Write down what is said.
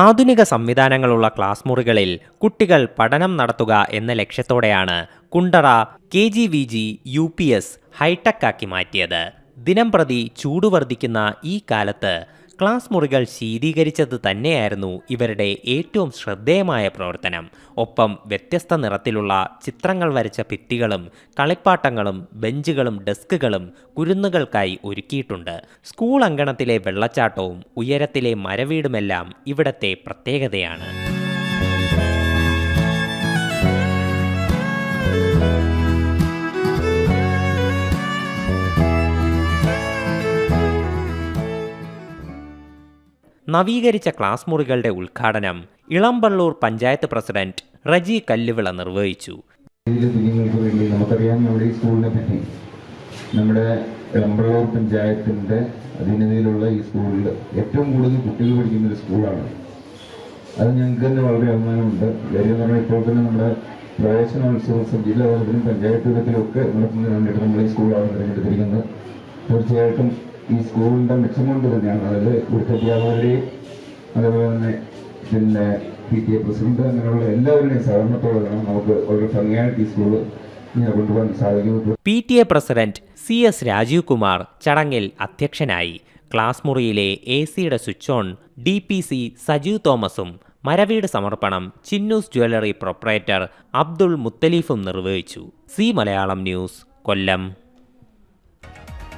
ആധുനിക സംവിധാനങ്ങളുള്ള ക്ലാസ് മുറികളിൽ കുട്ടികൾ പഠനം നടത്തുക എന്ന ലക്ഷ്യത്തോടെയാണ് Kundara K G V G U P S high tech ആക്കി മാറ്റിയത്. ദിനം പ്രതി ചൂട് വർദ്ധിക്കുന്ന ഈ കാലത്ത് ക്ലാസ് മുറികൾ ശീതീകരിച്ചത് തന്നെയായിരുന്നു ഇവരുടെ ഏറ്റവും ശ്രദ്ധേയമായ പ്രവർത്തനം. ഒപ്പം വ്യത്യസ്ത നിറത്തിലുള്ള ചിത്രങ്ങൾ വരച്ച ഭിത്തികളും കളിപ്പാട്ടങ്ങളും ബെഞ്ചുകളും ഡെസ്കുകളും കുരുന്നുകൾക്കായി ഒരുക്കിയിട്ടുണ്ട്. സ്കൂൾ അങ്കണത്തിലെ വെള്ളച്ചാട്ടവും ഉയരത്തിലെ മരവീടുമെല്ലാം ഇവിടത്തെ പ്രത്യേകതയാണ്. നവീകരിച്ച ക്ലാസ് മുറികളുടെ ഉദ്ഘാടനം ഇളമ്പള്ളൂർ പഞ്ചായത്ത് പ്രസിഡന്റ് റജി കല്ലുവിള നിർവഹിച്ചു. കുഞ്ഞുങ്ങൾക്ക് നമുക്കറിയാം നമ്മുടെ ഈ സ്കൂളിനെ പറ്റി. നമ്മുടെ എളമ്പള്ളൂർ പഞ്ചായത്തിന്റെ അധീനതയിലുള്ള ഈ സ്കൂളിൽ ഏറ്റവും കൂടുതൽ കുട്ടികൾ പഠിക്കുന്ന ഒരു സ്കൂളാണ്. അത് ഞങ്ങൾക്ക് തന്നെ വളരെ അഭിമാനമുണ്ട്. കാര്യം എന്ന് പറഞ്ഞാൽ ഇപ്പോൾ തന്നെ നമ്മുടെ പ്രവേശനോത്സവം ജില്ലാ തലത്തിലും പഞ്ചായത്ത് തലത്തിലും ഒക്കെ നടത്തുന്നതിന് വേണ്ടിയിട്ട് നമ്മൾ ഈ സ്കൂളാണ് തിരഞ്ഞെടുത്തിരിക്കുന്നത്. തീർച്ചയായിട്ടും ഈ സ്കൂളിന്റെ മെച്ചം കൊണ്ട് തന്നെയാണ് അതായത് ഇവിടുത്തെ അധ്യാപകരുടെയും അതേപോലെ തന്നെ പിന്നെ പി ടി എ പ്രസിഡന്റ് അങ്ങനെയുള്ള എല്ലാവരുടെയും സഹകരണത്തോടെ വേണം നമുക്ക് ഒരു ഭംഗിയായിട്ട് ഈ school P T A president C S Rajeev Kumar ചടങ്ങിൽ അധ്യക്ഷനായി ക്ലാസ് മുറിയിലെ എ സിയുടെ switch on D P C Sajeev തോമസും മരവീട് സമർപ്പണം ചിന്നൂസ് ജ്വല്ലറി പ്രൊപ്പറേറ്റർ അബ്ദുൾ മുത്തലീഫും നിർവഹിച്ചു. C Malayalam news Kollam.